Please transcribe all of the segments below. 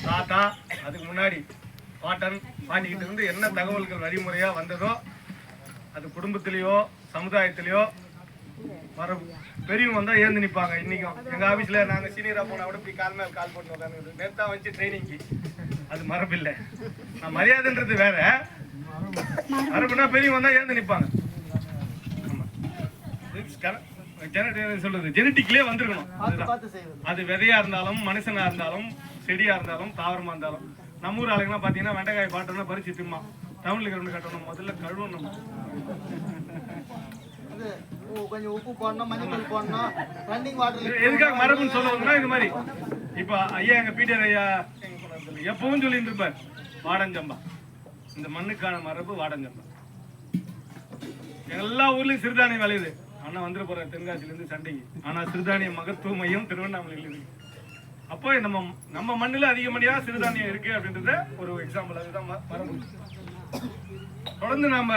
தாத்தா அதுக்கு முன்னாடி பாட்டன் பாட்டிக்கிட்ட இருந்து என்ன தகவல்கள் வழிமுறையா வந்ததோ அது குடும்பத்திலேயோ சமுதாயத்திலேயோ வர பெரியவங்க வந்தா ஏந்து நிப்பாங்க இன்னைக்கும். எங்க ஆபீஸ்ல நாங்க சீனியரா போனா கூட இப்படி கால் மேல கால் போட்டு உட்காந்து நேத்தா வச்சு ட்ரைனிங்க்கு அது மரபு இல்ல நான் மரியாதைன்றது வேற. மரபுனா பெரியவங்க வந்தா ஏந்து. Genetic- சொல்றது ஜெனட்டிக்லயே வந்திருக்கணும். அது விதையா இருந்தாலும் மனுஷனா இருந்தாலும் செடியா இருந்தாலும் தாவரமா இருந்தாலும். நம்ம ஊர் ஆளுங்கலாம் பாத்தீங்கன்னா வெண்டைக்காய் பாட்டோம்னா பறிச்சு திம்மா. டவுன்ல கிரவுண்ட் கட்டணும் முதல்ல கழுவணும் கொஞ்சம் உப்பு போடணும் மஞ்சள் தூள் போடணும் ரன்னிங் வாட்டர் எதுக்காக மரபுன்னு சொல்லுவாங்கன்னா இது மாதிரி. இப்ப ஐயா எங்க பீட்டர் ஐயா. எப்பவும் சொல்லிட்டு இருப்பார் வாடஞ்சம்பா. இந்த மண்ணுக்கான மரபு வாடஞ்சம்பா. எல்லா ஊர்லயும் சிறுதானியம் விளையுது. ஆனா வந்துட போற இருந்து சண்டைக்கு. ஆனா சிறுதானிய மகத்துவ மையம் திருவண்ணாமலையில் இருக்கு. அப்போ நம்ம நம்ம மண்ணில் அதிகப்படியாக சிறுதானியம் இருக்கு அப்படின்றத ஒரு எக்ஸாம்பிள் அதுதான் மரபு. தொடர்ந்து நம்ம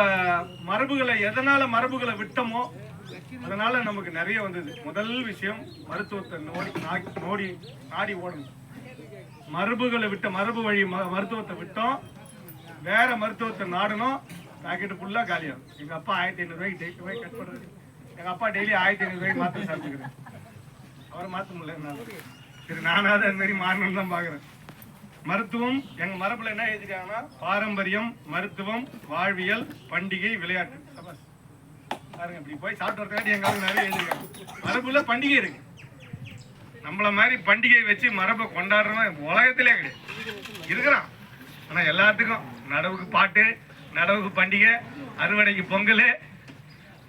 மரபுகளை எதனால மரபுகளை விட்டோமோ அதனால நமக்கு நிறைய வந்தது. முதல் விஷயம் மருத்துவத்தை நோடி நோடி நாடி ஓடணும். மரபுகளை விட்ட மரபு வழி ம- மருத்துவத்தை விட்டோம். வேற மருத்துவத்தை நாடணும். பாக்கெட் ஃபுல்லா காலியாகும் எங்க அப்பா ஆயிரத்தி ஐநூறு ரூபாய்க்கு டெய்லி ரூபாய் கட் பண்றது எங்க அப்பா டெய்லி ஆயிரத்தி ஐநூறு ரூபாய்க்கு மாத்திரை சாப்பிட்டுக்கிறேன் அவரை மாத்த முடியல என்னால. சரி நானாவது அது மாதிரி மாறணும்னு தான் பாக்குறேன். மருத்துவம் எங்க மரபுல என்ன எழுதிருக்காங்கன்னா பாரம்பரியம் மருத்துவம் வாழ்வியல் பண்டிகை விளையாட்டு. பாருங்க இப்படி போய் சாப்பிட்டு வரதுக்காட்டி எங்க நிறைய எழுதிருக்காங்க. மரபுல பண்டிகை இருக்கு. நம்மள மாதிரி பண்டிகை வச்சு மரபை கொண்டாடுறவன் உலகத்திலே கிடையாது. இருக்கிறான். ஆனா எல்லாத்துக்கும் நடவுக்கு பாட்டு நடவுக்கு பண்டிகை அறுவடைக்கு பொங்கல்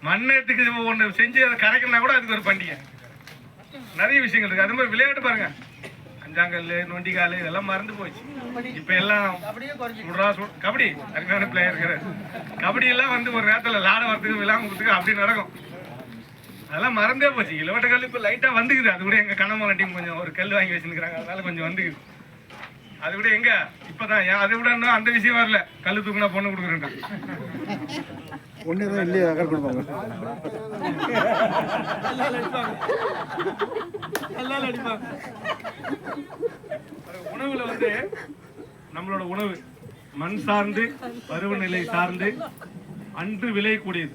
மண்ணத்துக்கு ஒன்று செஞ்சு அதை கரைக்கணும்னா கூட அதுக்கு ஒரு பண்டிகை. நிறைய விஷயங்கள் இருக்கு. அது மாதிரி விளையாட்டு பாருங்க. அஞ்சாங்கல் நொண்டிக்கால் இதெல்லாம் மறந்து போச்சு. இப்ப எல்லாம் கபடி. அருமையான பிளேயர் இருக்கிறார் கபடி எல்லாம் வந்து ஒரு நேரத்துல லாட வரத்துக்கு விளாங்குறதுக்கு அப்படி நடக்கும். அதெல்லாம் மறந்தே போச்சு. இளவட்ட கல் இப்ப லைட்டா வந்துக்குது. அது கூட எங்க கண்ணமால டீம் கொஞ்சம் ஒரு கல் வாங்கி வச்சிருக்காங்க அதனால கொஞ்சம் வந்துக்குது. அது கூட எங்க? இப்பதான். ஏன் அதை விட இன்னும் அந்த விஷயம் வரல. கல்லு தூக்குனா பொண்ணு கொடுக்குறேன் ஒன்று தான் இல்லையே அக்கறை கொடுப்பாங்க. உணவுல வந்து நம்மளோட உணவு மண் சார்ந்து பருவநிலை சார்ந்து அன்று விளையக்கூடியது.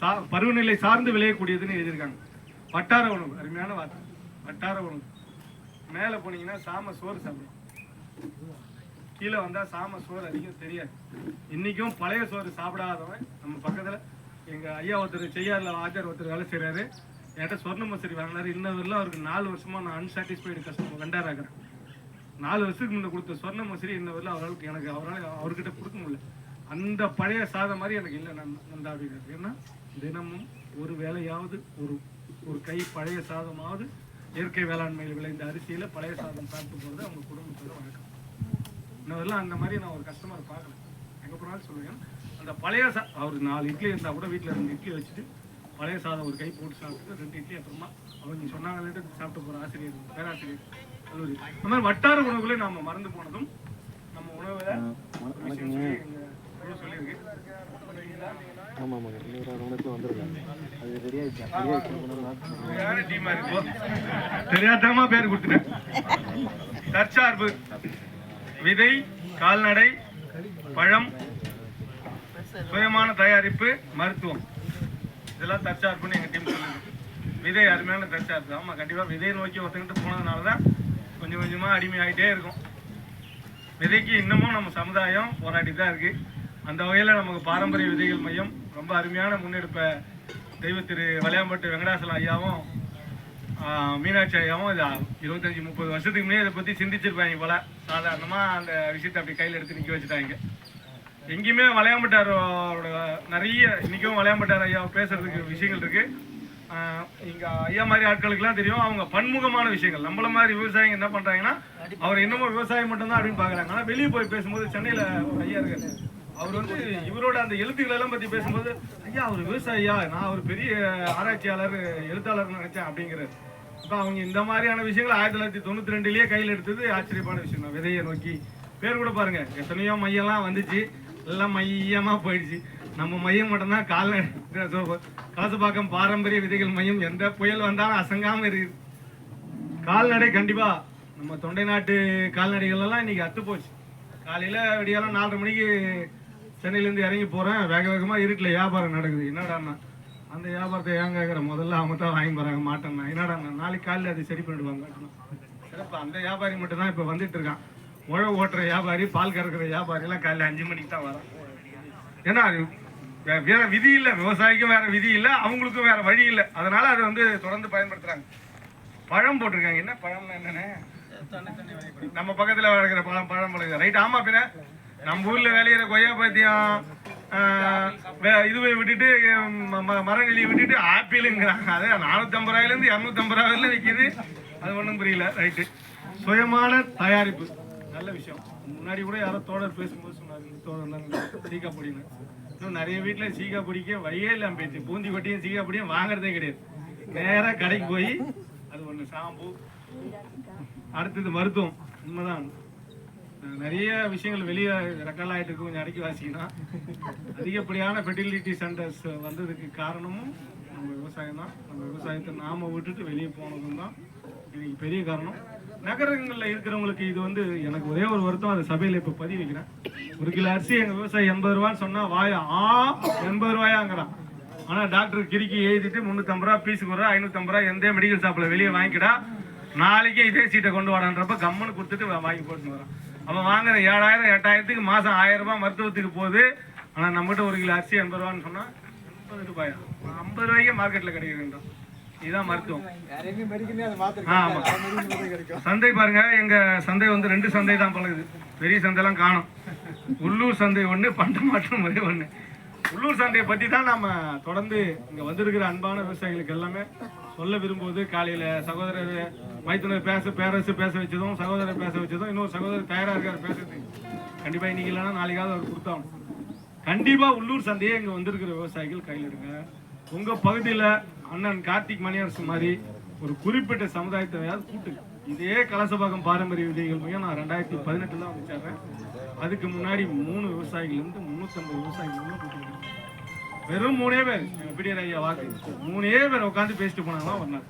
சா- பருவநிலை சார்ந்து விளையக்கூடியதுன்னு எழுதியிருக்காங்க. வட்டார உணவு அருமையான வார்த்தை. வட்டார உணவு. மேலே போனீங்கன்னா சாம சோறு சாப்பிடும். கீழே வந்தா சாம சோறு அதிகம் தெரியாது. இன்னைக்கும் பழைய சோறு சாப்பிடாதவன் நம்ம பக்கத்துல எங்க ஐயா ஒருத்தர் செய்யாரில் ஆச்சார் ஒருத்தர் வேலை செய்கிறாரு என்கிட்ட சொர்ண மசூரி வாங்கினாரு. இன்ன வரலாம் அவருக்கு நாலு வருஷமா நான் அன்சாட்டிஸ்ஃபைடு கஸ்டமர் வெண்டாராகிறேன் நாலு வருஷத்துக்கு முன்ன கொடுத்த சொர்ண மசூரி இன்ன வரல அவரால் எனக்கு அவரால் அவர்கிட்ட கொடுக்க முடியல. அந்த பழைய சாதம் மாதிரி எனக்கு இல்லை நான் நந்தா அப்படிங்கிறது ஏன்னா தினமும் ஒரு வேலையாவது ஒரு ஒரு கை பழைய சாதமாவது இயற்கை வேளாண்மையில் விளைந்த அரிசியில பழைய சாதம் சாப்பிட்டு போகிறது அவங்க குடும்பத்தோட வழக்கம். இன்னவரெல்லாம் அந்த மாதிரி நான் ஒரு கஸ்டமர் பார்க்கல. எங்க போனாலும் சொல்லுவேன். அந்த பழைய சா அவர் நாலு இட்லி இருந்தால் கூட வீட்டில் ரெண்டு இட்லி வச்சுட்டு பழைய சாதம் ஒரு கை போட்டு சாப்பிட்டு ரெண்டு இட்லி அப்புறமா அவங்க சொன்னாங்கன்ட்டு சாப்பிட்டு போகிற ஆசிரியர் பேராசிரியர் கல்லூரி. இந்த மாதிரி வட்டார உணவுகளை நாம மறந்து போனதும் நம்ம உணவுல சொல்லியிருக்கு. ஆமாம் ஆமாங்க இன்னொரு மணிக்கு வந்துருக்காங்க அது இருக்கோ. தெரியாதமா பேர் கொடுத்துட்டேன். தற்சார்பு. விதை கால்நடை பழம் சுயமான தயாரிப்பு மருத்துவம். இதெல்லாம் தற்சார்புன்னு எங்க டீம் சொல்லுது. விதை அருமையான தற்சார்பு. ஆமா கண்டிப்பா விதையை நோக்கி ஒத்துக்கிட்டு போனதுனால தான் கொஞ்சம் கொஞ்சமா அடிமையாயிட்டே இருக்கும். விதைக்கு இன்னமும் நம்ம சமுதாயம் போராடி தான் இருக்கு. அந்த வகையில் நமக்கு பாரம்பரிய விதைகள் மையம். ரொம்ப அருமையான முன்னெடுப்பை தெய்வ திரு வளையாம்பட்டு வெங்கடாசலம் ஐயாவும் மீனாட்சி ஐயாவும் இது இருபத்தஞ்சி முப்பது வருஷத்துக்கு முன்னே இதை பற்றி சிந்திச்சிருப்பாங்க போல. சாதாரணமாக அந்த விஷயத்தை அப்படி கையில் எடுத்து நிற்க வச்சுட்டாங்க. எங்கேயுமே வளையாம்பட்டாரோட நிறைய இன்றைக்கும் வளையாம்பட்டார் ஐயா பேசுறதுக்கு விஷயங்கள் இருக்குது இங்கே ஐயா மாதிரி ஆட்களுக்குலாம் தெரியும் அவங்க பன்முகமான விஷயங்கள். நம்மள மாதிரி விவசாயிங்க என்ன பண்ணுறாங்கன்னா அவர் இன்னமும் விவசாயம் மட்டும்தான் அப்படின்னு பார்க்குறாங்க. ஆனால் வெளியே போய் பேசும்போது சென்னையில் ஒரு ஐயா இருக்காரு. அவர் வந்து இவரோட அந்த எழுத்துக்களை எல்லாம் பற்றி பேசும்போது ஐயா அவர் விவசாயியா? நான் ஒரு பெரிய ஆராய்ச்சியாளர் எழுத்தாளர் நினைச்சேன் அப்படிங்கிறார். இப்போ அவங்க இந்த மாதிரியான விஷயங்கள் ஆயிரத்தி தொள்ளாயிரத்தி தொண்ணூத்தி ரெண்டுலயே கையில் எடுத்தது ஆச்சரியமான விஷயம் தான். விதையை நோக்கி. பேர் கூட பாருங்க எத்தனையோ மையம்லாம் வந்துச்சு. எல்லாம் மையமாக போயிடுச்சு. நம்ம மையம் மட்டும்தான் கால்நடை கலசப்பாக்கம் பாரம்பரிய விதைகள் மையம். எந்த புயல் வந்தாலும் அசங்காமல் இருக்குது கால்நடை கண்டிப்பாக நம்ம தொண்டை நாட்டு கால்நடைகளெல்லாம் இன்றைக்கி அத்து போச்சு. காலையில் விடியாலும் நாலரை மணிக்கு சென்னையிலேருந்து இறங்கி போகிறேன் வேக வேகமாக இருட்டில் வியாபாரம் நடக்குது. என்னடாண்ணா அந்த வியாபாரத்தை ஏன் கேட்குற முதல்ல அவங்க தான் வாங்கி போறாங்க மாட்டேன்னா. என்னடாண்ணா நாளைக்கு காலையில் அதை சரி பண்ணிடுவாங்க. சிறப்பு அந்த வியாபாரி மட்டும் தான் இப்போ வந்துட்டு இருக்கான். உழவு ஓட்டுற வியாபாரி பால் கறக்கிற வியாபாரி எல்லாம் காலையில் அஞ்சு மணிக்கு தான் வரான். ஏன்னா அது வே- வேற விதி இல்லை. விவசாயிக்கும் வேற விதி இல்லை. அவங்களுக்கும் வேற வழி இல்லை. அதனால அதை வந்து தொடர்ந்து பயன்படுத்துறாங்க. பழம் போட்டிருக்காங்க. என்ன பழம்னா என்னன்னு? நம்ம பக்கத்தில் வளர்க்குற பழம் பழம் பழம் ரைட் ஆமா பின்ன. நம்ம ஊர்ல விளையிற கொய்யா பத்தியம் இதுவே விட்டுட்டு ம- ம- விட்டுட்டு ஆப்பிளுங்கிறாங்க. அது நானூற்றம்பது ரூபாயிலேருந்து இரநூத்தம்பது ரூபாயில விற்கிது அது ஒன்றும் புரியல. ரைட்டு. சுயமான தயாரிப்பு. நல்ல விஷயம். முன்னாடி கூட யாரோ தோழர் பேசும்போது சொன்னார் தோழர் சீக்கா பொடின்னு இன்னும் நிறைய வீட்டில் சீக்கா பொடிக்க வழியே இல்லாமல் போயிடுச்சு. பூந்தி கொட்டியும் சீக்கா பொடியும் வாங்குறதே கிடையாது. நேராக கடைக்கு போய் அது ஒன்று ஷாம்பு. அடுத்தது மருத்துவம். உண்மைதான். நிறைய விஷயங்கள் வெளியே ரெக்கார்ட் ஆகிட்டு இருக்கு கொஞ்சம் அடக்கி வாசிக்கிறான் அதிகப்படியான ஃபெர்டிலிட்டி சென்டர்ஸ் வந்ததுக்கு காரணமும் நம்ம விவசாயம் தான். நம்ம விவசாயத்தை நாம விட்டுட்டு வெளியே போனதும் தான் இதுக்கு பெரிய காரணம். நகரங்களில் இருக்கிறவங்களுக்கு இது வந்து எனக்கு ஒரே ஒரு வருத்தம். அது சபையில் இப்போ பதிவு வைக்கிறேன் ஒரு கிலோ அரிசி எங்கள் விவசாயி எண்பது ரூபான்னு சொன்னால் வாயா ஆ எண்பது ரூபாயாங்கிறான் ஆனால் டாக்டர் கிரிக்கி எழுதிட்டு முந்நூற்றம்பது ரூபா பீஸுக்கு ஒரு ஐநூற்றம்பது ரூபா எந்த மெடிக்கல் ஷாப்பில் வெளியே வாங்கிக்கிடா நாளைக்கே இதே சீட்டை கொண்டு வாடான்றப்ப கம்முன்னு கொடுத்துட்டு வாங்கி போட்டுன்னு வரான் அவன் வாங்குற ஏழாயிரம் எட்டாயிரத்துக்கு மாதம் ஆயிரம் ரூபாய் மருத்துவத்துக்கு போகுது. ஆனால் நம்மகிட்ட ஒரு கிலோ அரிசி எண்பது ரூபான்னு சொன்னால் முப்பது ரூபாயா? ஐம்பது ரூபாய்க்கே மார்க்கெட்டில் கிடைக்குதுன்றோம் இதுதான் மருத்துவம். சந்தை பாருங்க எங்க சந்தை வந்து ரெண்டு சந்தை தான் பழகுது. பெரிய சந்தைலாம் காணும். உள்ளூர் சந்தை ஒன்று பண்ட மாற்றம் முறை ஒன்று உள்ளூர் சந்தையை பற்றி தான் நாம தொடர்ந்து இங்கே வந்திருக்கிற அன்பான விவசாயிகளுக்கு எல்லாமே சொல்ல விரும்புவது. காலையில் சகோதரர் மைத்துனர் பேச பேரரசு பேச வச்சதும் சகோதரர் பேச வச்சதும் இன்னொரு சகோதரர் தயாராக இருக்கார் பேசுறதுக்கு கண்டிப்பாக இன்னைக்கு இல்லைன்னா நாளைக்காவது அவர் கொடுத்தாகணும். கண்டிப்பாக உள்ளூர் சந்தையே இங்கே வந்திருக்கிற விவசாயிகள் கையில் எடுங்க. உங்கள் பகுதியில் அண்ணன் கார்த்திக் மணியரசு மாதிரி ஒரு குறிப்பிட்ட சமுதாயத்தையாவது கூட்டுங்க. இதே கலசபாகம் பாரம்பரிய விதைகள் மையம் நான் ரெண்டாயிரத்தி பதினெட்டில் தான் வந்து அதுக்கு முன்னாடி மூணு விவசாயிகள்லேருந்து முந்நூற்றம்பது விவசாயிகள் உள்ள கூட்டிட்டு வெறும் மூணே பேர். எங்கள் பிடிஆர் ஐயா வாக்கு. மூணே பேர் உட்காந்து பேசிட்டு போனாங்களாம் ஒரு நாள்.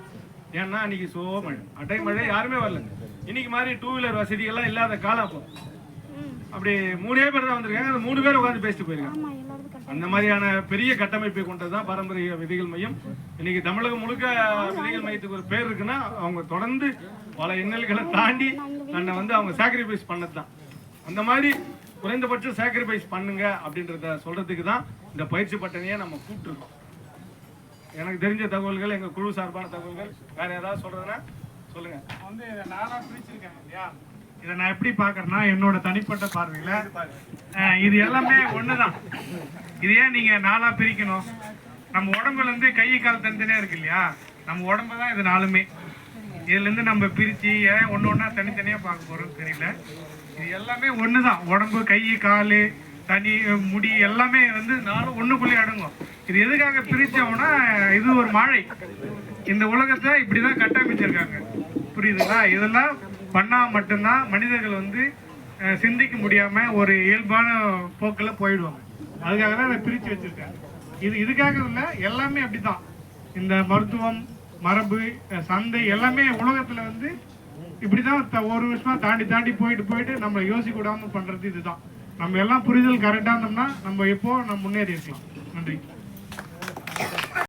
ஏன்னா அன்னைக்கு சோ மழை. அட்டை மழை யாருமே வரல இன்னைக்கு மாதிரி டூ வீலர் வசதிகள்லாம் இல்லாத காலம் அப்போ. அப்படி மூணே பேர் தான் வந்திருக்காங்க. அந்த மூணு பேர் உட்காந்து பேசிட்டு போயிருக்காங்க. அந்த மாதிரியான பெரிய கட்டமைப்பை கொண்டது தான் பாரம்பரிய விதைகள் மையம். இன்னைக்கு தமிழகம் முழுக்க விதைகள் மையத்துக்கு ஒரு பேர் இருக்குன்னா அவங்க தொடர்ந்து பல இன்னல்களை தாண்டி தன்னை வந்து அவங்க சாக்ரிஃபைஸ் பண்ணது தான். அந்த மாதிரி குறைந்தபட்சம் சாக்ரிஃபைஸ் பண்ணுங்க அப்படின்றத சொல்றதுக்கு தான் இந்த பயிற்சி பட்டணையை நம்ம கூப்பிட்டுருக்கோம் எனக்கு தெரிஞ்ச தகவல்கள் எங்க குழு சார்பான தகவல்கள் வேற ஏதாவது சொல்றதுன்னா சொல்லுங்க. வந்து இதை நானா பிரிச்சிருக்கேன் இல்லையா? இதை நான் எப்படி பார்க்கறேன்னா என்னோட தனிப்பட்ட பார்வையில இது எல்லாமே ஒண்ணுதான். இது ஏன் நீங்க நாலா பிரிக்கணும்? நம்ம உடம்புல இருந்து கை கால் தனித்தனியா இருக்கு இல்லையா? நம்ம உடம்பு தான் இது நாலுமே. இதுல இருந்து நம்ம பிரிச்சு ஏன் ஒண்ணு ஒண்ணா தனித்தனியா பார்க்க போறோம் தெரியல. இது எல்லாமே ஒண்ணுதான். உடம்பு கை கால் தனி முடி எல்லாமே வந்து நாலும் ஒண்ணுக்குள்ளே அடங்கும். இது எதுக்காக பிரிச்சோம்னா இது ஒரு மழை. இந்த உலகத்தை இப்படிதான் கட்டமைச்சிருக்காங்க. புரியுதுங்களா? இதெல்லாம் பண்ணா மட்டும்தான் மனிதர்கள் வந்து சிந்திக்க முடியாம ஒரு இயல்பான போக்கில் போயிடுவாங்க. அதுக்காக தான் இதை பிரிச்சு வச்சிருக்காங்க. இது இதுக்காக இல்லை எல்லாமே அப்படிதான். இந்த மருத்துவம் மரபு சந்தை எல்லாமே உலகத்துல வந்து இப்படிதான் ஒரு வருஷமா தாண்டி தாண்டி போயிட்டு போயிட்டு நம்மளை யோசிக்க விடாம பண்றது இதுதான். நம்ம எல்லாம் புரிதல் கரெக்டாக இருந்தோம்னா நம்ம எப்போ நம்ம முன்னேறி இருக்கலாம். நன்றி.